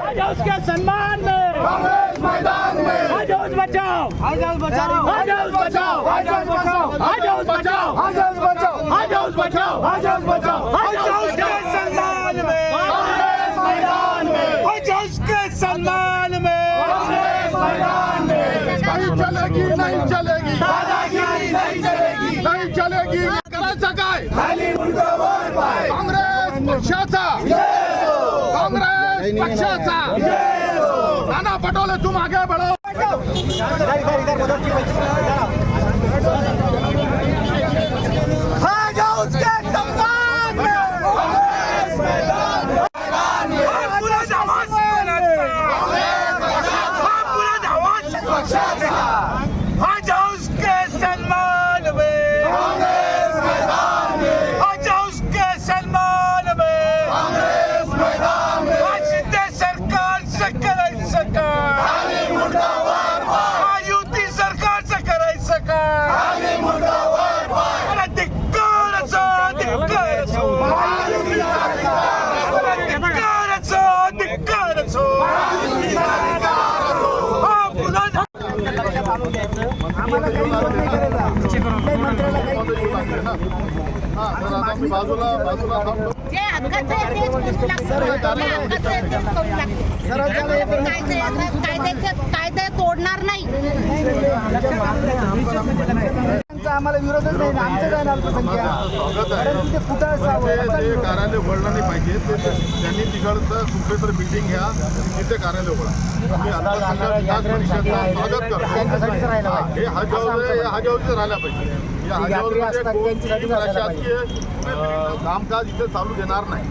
आज उसके सम्मान में। कांग्रेस मैदान में। आज उस बचाओ। आज बचाओ। आज बचाओ। आज बचाओ। आज उस बचाओ। आज बचाओ। आज उस बचाओ। आज बचाओ। आज उसके सम्मान में। कांग्रेस मैदान में। आज उसके सम्मान में। कांग्रेस मैदान में। नहीं चलेगी नहीं चलेगी। दादागिरी नहीं चलेगी। नहीं चलेगी। करायचं काय काँग्रेस पक्षाचा काँग्रेस पक्षाचा. नाना पटोले तुम आगे बढ़ो. कायदे- तोडणार नाही. आम्हाला विरोधच नाही आमचं आहे ना अल्पसंख्या कारण तिथे कुठं असावं? ते याचा जे विरोध. कार्यालय उघडलं नाही पाहिजे ते त्यांनी तिकडचं कुठे तर बिल्डिंग घ्या तिथे कार्यालय उघडा. त्यांच्यासाठीच राहायला पाहिजे. हजाव हजावचे राहायला पाहिजे. या जे यात्री हजावमध्ये असतात त्यांच्यासाठीच कोणतीही राहायला प्रशासकीय अं, कामकाज इथे चालू देणार नाही.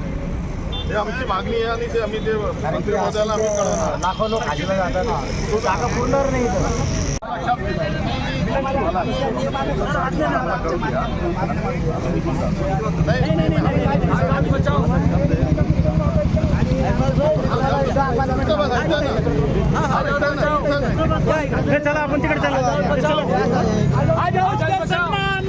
हे आमची मागणी आहे आणि ते आम्ही ते कारण की मंत्री महोदयाला आम्ही कळवणार. लाखो लोक हाजीला जातात ना. तो जागा पुरणार नाही इथं. आज उसके सम्मान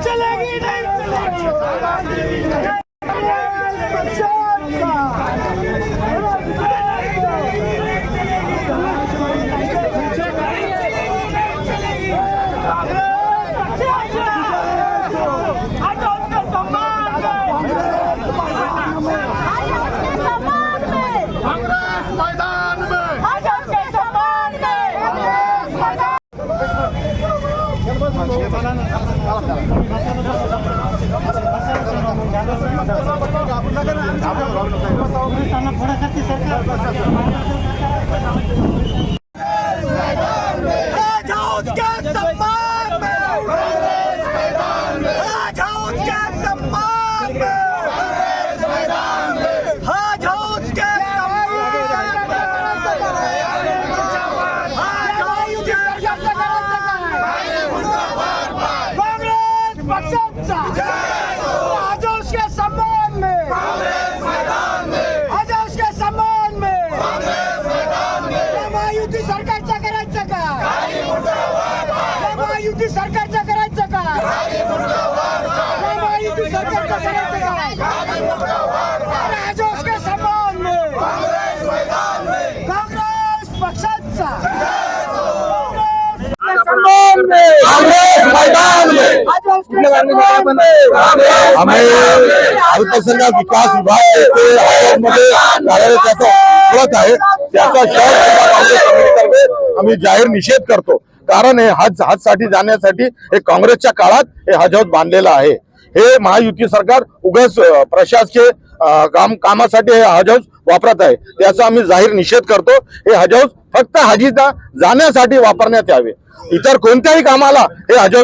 अरे नहीं चलेगी आज उसके सम्मान में आज उसके सम्मान में महायुती सरकारचं करायचं का? महायुती सरकारचं करायचं का? अरे काँग्रेस पक्षाचा. अल्पसंख्याक विकास विभाग त्याचा आहे त्याचा शहर आम्ही जाहीर निषेध करतो. कारण हे हज हजसाठी जाण्यासाठी हे काँग्रेसच्या काळात हे हज बांधलेलं आहे. हे महायुती सरकार उगाच प्रशासकीय काम कामासाठी हे हज वापरत आहे. त्याचा आम्ही जाहीर निषेध करतो. हे हज फक्त हजीदा जाण्यासाठी वापरण्यात यावे. इतर कोणत्याही कामाला हे हज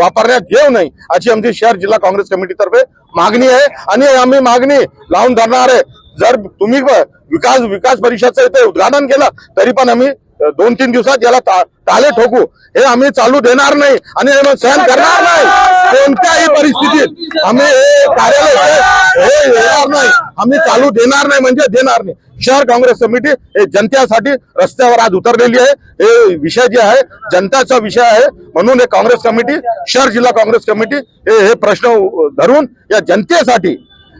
वापरण्यात येऊ नये अशी आमची शहर जिल्हा काँग्रेस कमिटीतर्फे मागणी आहे. आणि आम्ही मागणी लावून धरणार आहे. जर तुम्ही विकास विकास परिषदचं इथे उद्घाटन केलं तरी पण आम्ही दोन तीन दिवसात याला ताले ठोकू. हे आम्ही चालू देणार नाही आणि सहन करणार नाही. कोणत्याही परिस्थितीत आम्ही हे कार्यालय हे- येणार नाही. आम्ही चालू देणार नाही म्हणजे देणार नाही. शहर काँग्रेस कमिटी हे जनतेसाठी रस्त्यावर आज उतरलेली आहे. हे विषय जे आहे जनताचा विषय आहे. म्हणून हे काँग्रेस कमिटी शहर जिल्हा काँग्रेस कमिटी हे हे प्रश्न धरून या जनतेसाठी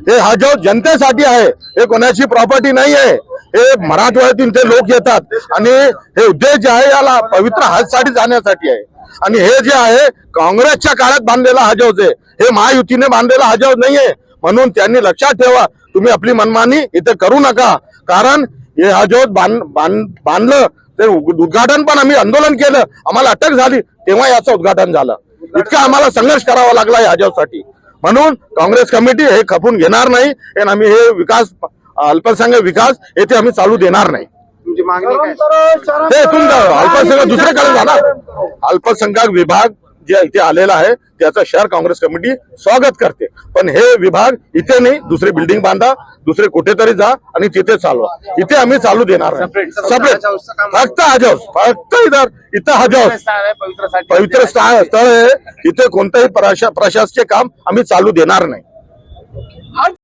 हे हा जो जनतेसाठी आहे हे कोणाची प्रॉपर्टी नाही आहे हे मराठवाड्यातून ते लोक येतात आणि हे उद्देश जे आहे याला पवित्र हजसाठी जाण्यासाठी आहे. आणि हे जे आहे काँग्रेसच्या काळात बांधलेला हा हजवज आहे हे महायुतीने बांधलेला हजवज नाहीये म्हणून त्यांनी लक्षात ठेवा तुम्ही आपली मनमानी इथे करू नका. कारण हे हजवज बांध बांध- बांधलं ते उद्घाटन पण आम्ही आंदोलन केलं आम्हाला अटक झाली तेव्हा याचं उद्घाटन झालं. इतका आम्हाला संघर्ष करावा लागला या हजवसाठी म्हणून काँग्रेस कमिटी हे खपून घेणार नाही. आणि आम्ही हे विकास अल्पसंख्याक विकास येथे आम्ही चालू देणार नाही. तुमची मागणी काय? ते तुमचं अल्पसंख्याक दुसरीकडे जाणार. अल्पसंख्याक विभाग जे इथे आलेला आहे त्याचं शहर काँग्रेस कमिटी स्वागत करते. पण हे विभाग इथे नाही दुसरी बिल्डिंग बांधा दुसरे कुठेतरी जा आणि तिथे चालवा. इथे आम्ही चालू देणार नाही सेपरेट फक्त हजौस फक्त इधर इथं हजौस पवित्र स्थळ आहे. इथे कोणतंही प्रशा- प्रशासकीय काम आम्ही चालू देणार नाही.